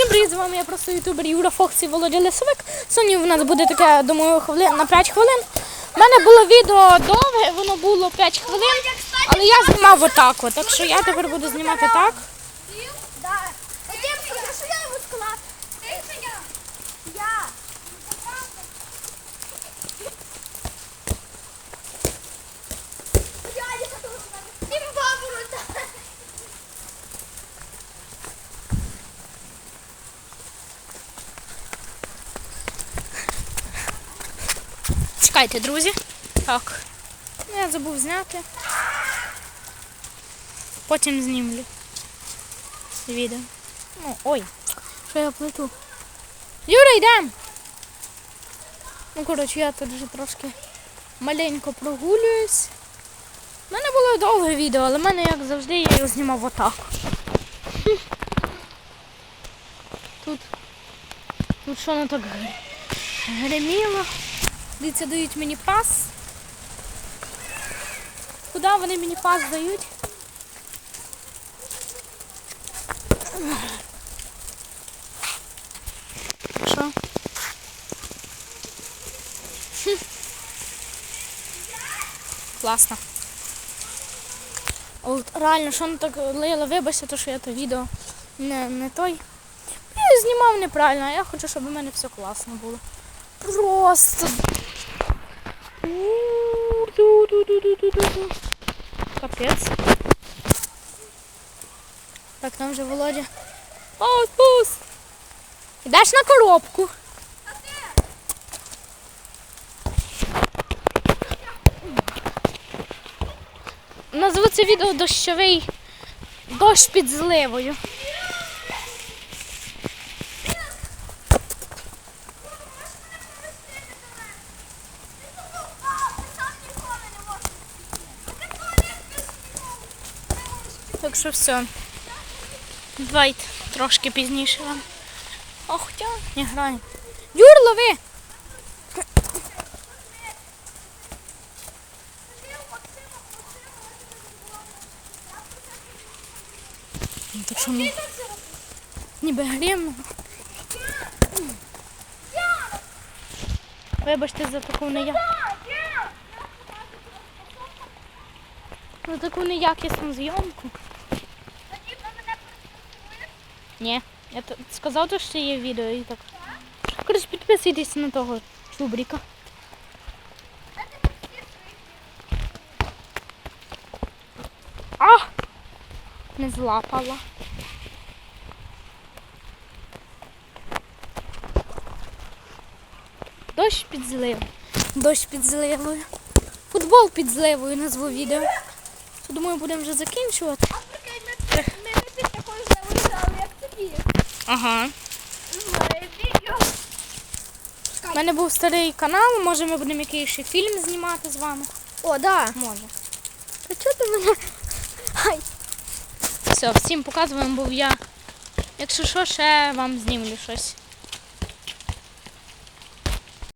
Всім привіт, з вами я просто ютубер Юра Фокс і Володя Лисовик. Сьогодні в нас буде таке, думаю, хвилин, на 5 хвилин. У мене було відео довге, воно було 5 хвилин, але я знімав отак, так що я тепер буду знімати так. Да. Вадим, скажи, що я йому склад. Ти чи я? Я. Він бабу Чекайте, друзі. Так. Я забув зняти. Потім знімлю. Відео. Ну, ой, що я плету. Юра, йдем! Ну, коротше, я тут вже трошки маленько прогулююсь. У мене було довге відео, але в мене, як завжди, я його знімав отак. Тут, тут що воно так гриміло. Дивіться, дають мені пас. Куди вони мені пас дають? Що? Класно. От реально, що так лила, вибачте, то що я то відео не, не той. Я знімав неправильно, а я хочу, щоб у мене все класно було. Просто. Капець. Так, там вже Володя. О, пус! Ідеш на коробку. Назву це відео дощовий дощ під зливою. Так що все. Давайте трошки пізніше вам. О, хоча не граємо. Юр, лови! Ну, Так що ну, ніби грім. Вибачте за таку нея... за таку неякісну зйомку. Ні, я сказав, то, що є відео і так. Коротше, підписуйтесь на того чубріка. А! Не злапала. Дощ під зливою. Дощ під зливою. Футбол під зливою назву відео. Думаю, будемо вже закінчувати. Ми не під такою зливою, але як тобі. Ага. У мене був старий канал, може ми будемо якийсь ще фільм знімати з вами. О, да. Може. А чого ти мене? Ай. Все, всім показуємо, був я. Якщо що, ще вам знімлю щось.